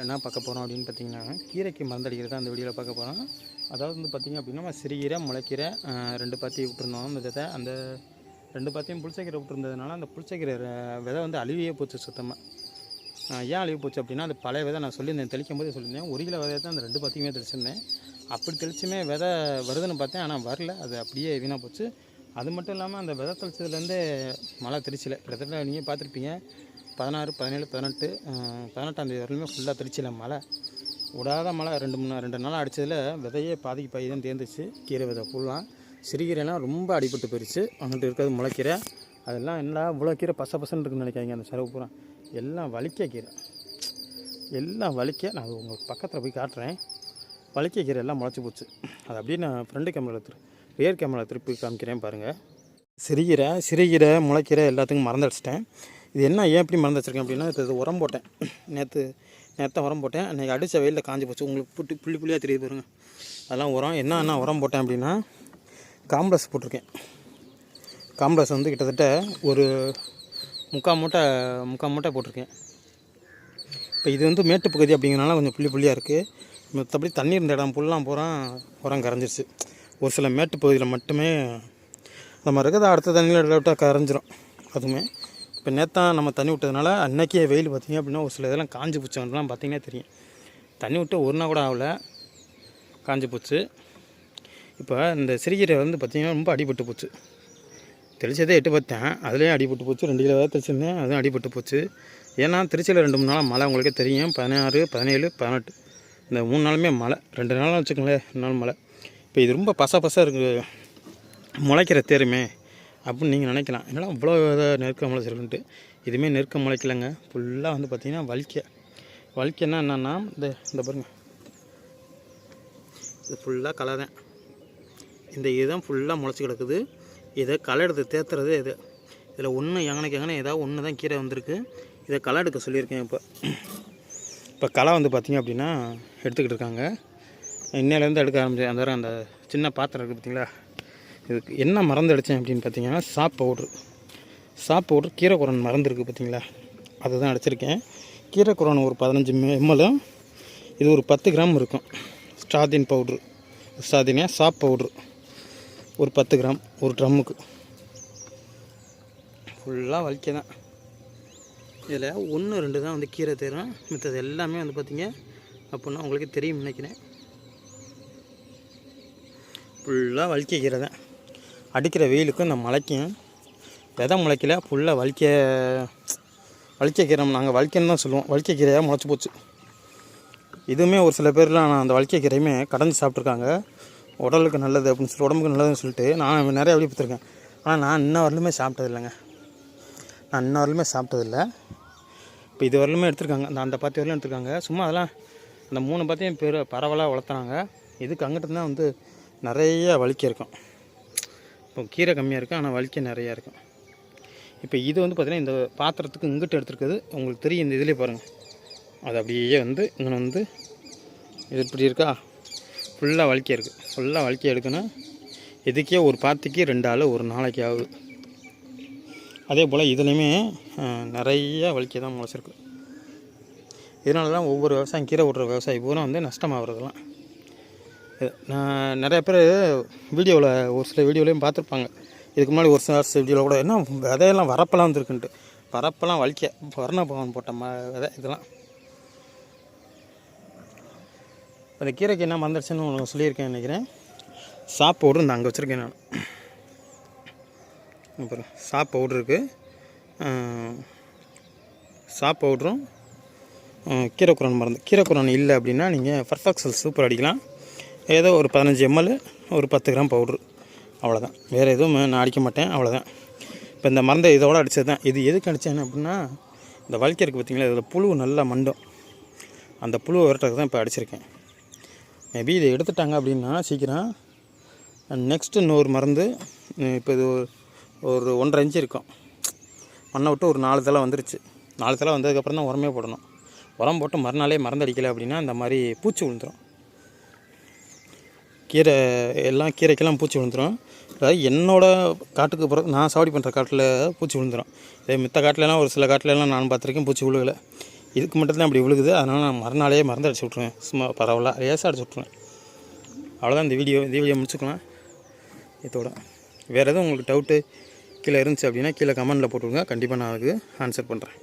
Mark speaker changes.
Speaker 1: என்ன பார்க்க போகிறோம் அப்படின்னு பார்த்தீங்கன்னா கீரைக்கு மருந்தடிக்கிறது அந்த வீடியோவில் பார்க்க போகிறோம் அதாவது வந்து பார்த்திங்க அப்படின்னா நம்ம சிறுகீரை முளைக்கீரை ரெண்டு பாத்தி விட்டுருந்தோம். அந்த விதை அந்த ரெண்டு பாத்தியும் புளிச்சக்கீரை விட்டுருந்ததுனால அந்த புளிச்சக்கீரை விதை வந்து அழுவியே போச்சு சுத்தமாக ஏன் அழிவு போச்சு அப்படின்னா அது பழைய விதை நான் சொல்லியிருந்தேன் தெளிக்கும் போதே சொல்லியிருந்தேன். ஒரு கிலோ விதையை தான் அந்த ரெண்டு பாத்தியுமே தெளிச்சிருந்தேன். அப்படி தெளிச்சுமே விதை வருதுன்னு பார்த்தேன் ஆனால் வரல. அது அப்படியே வீணாக போச்சு. அது மட்டும் இல்லாமல் அந்த விதை தெளிச்சதுலேருந்தே மழை தெளிச்சில கிட்டத்தட்ட நீங்கள் பார்த்துருப்பீங்க. பதினாறு பதினேழு பதினெட்டு பதினெட்டாந்தேதி வரலுமே ஃபுல்லாக திருச்சியில் மழை. விடாத மழை ரெண்டு மூணு ரெண்டு நாள் அடித்ததில் விதையே பாதிக்கு பாதி தான் தேர்ந்துச்சு கீரை விதை ஃபுல்லாக சிறுகீரைலாம் ரொம்ப அடிபட்டு போயிடுச்சு அவங்கள்ட்ட இருக்கிறது முளைக்கீரை. அதெல்லாம் எல்லாம் இவ்வளோ கீரை பச பசன்னு இருக்குன்னு நினைக்காங்க அந்த செலவு பூரா. எல்லாம் வலிக்க கீரை. எல்லாம் வலிக்க நான் உங்களுக்கு பக்கத்தில் போய் காட்டுறேன். வலிக்க கீரை எல்லாம் முளைச்சி போச்சு. அது அப்படியே நான் ஃப்ரெண்டு கேமரா திரு ரியர் கேமரா திருப்பி காமிக்கிறேன் பாருங்கள் சிறுகீரை சிறுகீரை முளைக்கீரை எல்லாத்துக்கும் மறந்து அடிச்சிட்டேன். இது என்ன ஏன் எப்படி மறந்து வச்சிருக்கேன் அப்படின்னா இது இது உரம் போட்டேன். நேற்று நேற்று உரம் போட்டேன். அன்றைக்கி அடித்த வெயிலில் காஞ்சி போச்சு. உங்களுக்கு புட்டு புள்ளி புள்ளியாக தெரியுது பாருங்க. அதெல்லாம் உரம். என்ன என்ன உரம் போட்டேன் அப்படின்னா காம்ப்ளஸ் போட்டிருக்கேன். காம்ப்ளஸ் வந்து கிட்டத்தட்ட ஒரு முக்கால் மூட்டை முக்கால் மூட்டை போட்டிருக்கேன். இப்போ இது வந்து மேட்டு பகுதி அப்படிங்கிறனால கொஞ்சம் புள்ளி புள்ளியாக இருக்குது மற்றபடி தண்ணி இருந்த இடம் ஃபுல்லாக பூரா உரம் கரைஞ்சிருச்சு. ஒரு சில மேட்டு பகுதியில் மட்டுமே நம்ம இருக்கிறத அடுத்த தண்ணியில் விட்டால் கரைஞ்சிரும். அதுவுமே இப்போ நேத்தான் நம்ம தண்ணி விட்டதுனால அன்னைக்கே வெயில் பார்த்தீங்க அப்படின்னா ஒரு சில இதெல்லாம் காஞ்சி போச்சவங்கலாம் பார்த்திங்கன்னா தெரியும். தண்ணி விட்டு ஒரு நாள் கூட ஆகல. காஞ்சி போச்சு. இப்போ இந்த சிறுகீரை வந்து பார்த்திங்கன்னா ரொம்ப அடிபட்டு போச்சு. தெளிச்சதே எட்டு பார்த்தேன் அதுலேயும் அடிபட்டு போச்சு. ரெண்டு கிலோ தெளிச்சிருந்தேன். அதுவும் அடிபட்டு போச்சு. ஏன்னா திருச்சியில் ரெண்டு மூணு நாளாக மழை உங்களுக்கே தெரியும். பதினாறு பதினேழு பதினெட்டு. இந்த மூணு நாளுமே மழை. ரெண்டு நாளும் வச்சுக்கோங்களேன் ரெண்டு நாள் மழை. இப்போ இது ரொம்ப பச பச இருக்குது முளைக்கிற தேருமே. அப்படின்னு நீங்கள் நினைக்கலாம். என்னடா இவ்வளோ இதை நெருக்கம் முளைச்சிருக்குன்ட்டு இதுவுமே நெருக்கம் முளைக்கலங்க ஃபுல்லாக வந்து பார்த்திங்கன்னா வலிக்க வலிக்கன்னா என்னென்னா இந்த இந்த பாருங்கள் இது ஃபுல்லாக களை தான் இந்த இதுதான் ஃபுல்லாக முளைச்சி கிடக்குது. இதை களை எடுத்து தேத்துறதே இது. இதில் ஒன்று எங்கனைக்கு எங்கனே ஏதாவது ஒன்று தான் கீரை வந்திருக்கு. இதை களை எடுக்க சொல்லியிருக்கேன் இப்போ. இப்போ களை வந்து பார்த்திங்க அப்படின்னா எடுத்துக்கிட்டு இருக்காங்க. இன்னையிலேருந்து எடுக்க ஆரம்பிச்சு அந்த அந்த சின்ன பாத்திரம் இருக்குது பார்த்தீங்களா இதுக்கு என்ன மருந்து அடித்தேன் அப்படின்னு பார்த்தீங்கன்னா சாப் பவுட்ரு. சாப் பவுட்ரு கீரை குரன் மருந்து இருக்குது பார்த்தீங்களா? அதுதான் அடிச்சிருக்கேன். கீரை ஒரு பதினஞ்சு எம்எல் இது ஒரு பத்து கிராம் இருக்கும். ஸ்டாதின் பவுட்ரு. ஸ்டாதினியா சாப் பவுட்ரு. ஒரு பத்து கிராம் ஒரு ட்ரம்முக்கு. ஃபுல்லாக வலிக்க தான் இதில் ஒன்று ரெண்டு தான் வந்து கீரை தேரும். மித்தது எல்லாமே வந்து பார்த்திங்க அப்படின்னா உங்களுக்கு தெரியும் நினைக்கிறேன். ஃபுல்லாக வலிக்க கீரை தான். அடிக்கிற வெயிலுக்கும் இந்த மழைக்கும் விதை முளைக்கல ஃபுல்லாக வலிக்க வலிக்க கீரை நாங்கள் வலிக்கன்னு தான் சொல்லுவோம். வலிக்க கீரையாக முளைச்சி போச்சு. இதுவுமே ஒரு சில பேர்லாம் அந்த வலிக்க கீரையுமே கடைஞ்சி சாப்பிட்ருக்காங்க உடலுக்கு நல்லது அப்படின்னு சொல்லி உடம்புக்கு நல்லதுன்னு சொல்லிட்டு நான் நிறைய வெளிப்படுத்திருக்கேன் ஆனால் நான் இன்ன வரலுமே சாப்பிட்டதில்லைங்க நான் இன்ன வரலுமே சாப்பிட்டதில்ல இப்போ இது வரலுமே எடுத்திருக்காங்க. அந்த அந்த பாத்தி வரலும் எடுத்திருக்காங்க. சும்மா அதெல்லாம் அந்த மூணு பாத்தியும் பேர் பரவலாக வளர்த்துனாங்க. இதுக்கு அங்கிட்டு தான் வந்து நிறைய வலிக்க இருக்கும். இப்போ கீரை கம்மியாக இருக்கும் ஆனால் வலிக்க நிறையா இருக்கும் இப்போ இது வந்து பார்த்திங்கன்னா இந்த பாத்திரத்துக்கு இங்கிட்டு எடுத்துருக்குது உங்களுக்கு தெரியும் இந்த இதிலே பாருங்கள் அது அப்படியே வந்து இங்கே வந்து இது இப்படி இருக்கா? ஃபுல்லாக வலிக்க இருக்குது ஃபுல்லாக வலிக்க எடுக்கணும் இதுக்கே ஒரு பாத்திக்கு ரெண்டு ஆள் ஒரு நாளைக்கு ஆகுது அதே போல் இதுலேயுமே நிறையா நிறைய வலிக்க தான் முளைச்சிருக்கு. இதனால தான் ஒவ்வொரு விவசாயம் கீரை விட்ற விவசாயி பூரா வந்து நஷ்டமாகறதுலாம் நான் நிறைய பேர் வீடியோவில் ஒரு சில வீடியோலையும் பார்த்துருப்பாங்க. இதுக்கு முன்னாடி ஒரு சில வீடியோவில் கூட என்ன விதையெல்லாம் வரப்பெல்லாம் வந்துருக்குன்ட்டு. வரப்பெல்லாம் வலிக்க. வர்ண பவன் போட்ட ம விதை இதெல்லாம். அந்த கீரைக்கு என்ன மறந்துடுச்சுன்னு உங்களுக்கு சொல்லியிருக்கேன் நினைக்கிறேன். சாப் பவுடர் இந்த அங்கே வச்சுருக்கேன் நான். அப்புறம் சாப் பவுடர் இருக்குது சாப் பவுடரும் கீரைக்குரான் மருந்து கீரைக்குரான் இல்லை அப்படின்னா நீங்கள் பர்ஃபெக்சல் சூப்பர் அடிக்கலாம். ஏதோ ஒரு பதினஞ்சு எம்எல் ஒரு பத்து கிராம் பவுட்ரு அவ்வளோதான் வேறு எதுவும் நான் அடிக்க மாட்டேன். அவ்வளோதான் இப்போ இந்த மருந்தை இதோட அடித்தது தான் இது எதுக்கு அடித்தேன் அப்படின்னா இந்த வலிக்கருக்கு பார்த்தீங்களா இதில் புழு நல்லா மண்டும். அந்த புழுவை விரட்டுறதுக்கு தான் இப்போ அடிச்சிருக்கேன். மேபி இதை எடுத்துட்டாங்க அப்படின்னா சீக்கிரம் நெக்ஸ்ட்டு இன்னொரு மருந்து இப்போ இது ஒரு- ஒரு ஒன்றரை இன்ச்சு இருக்கும். மண்ணை விட்டு ஒரு நாலு தலை வந்துருச்சு. நாலு தலை வந்ததுக்கப்புறம் தான் உரமே போடணும். உரம் போட்டு மறுநாளே மருந்து அடிக்கலை அப்படின்னா இந்த மாதிரி பூச்சி விழுந்துடும் கீரை எல்லாம் கீரைக்கெல்லாம் பூச்சி விழுந்துடும் அதாவது என்னோடய காட்டுக்கு பிறகு நான் சாவடி பண்ணுற காட்டில் பூச்சி விழுந்துடும் இதே மித்த காட்டிலலாம் ஒரு சில காட்டிலலாம் நான் பார்த்துருக்கேன் பூச்சி விழுகலை. இதுக்கு மட்டும்தான் அப்படி விழுகுது. அதனால் நான் மறுநாளே மருந்து அடிச்சு விட்ருவேன் சும்மா பரவாயில்ல லேசாக அடிச்சு விட்ருவேன் அவ்வளோதான் இந்த வீடியோ. இந்த வீடியோ முடிச்சுக்கலாம். இதோட. வேறு எதுவும் உங்களுக்கு டவுட்டு கீழே இருந்துச்சு அப்படின்னா கீழே கமெண்டில் போட்டுவிடுங்க கண்டிப்பாக நான் அதுக்கு ஆன்சர் பண்ணுறேன்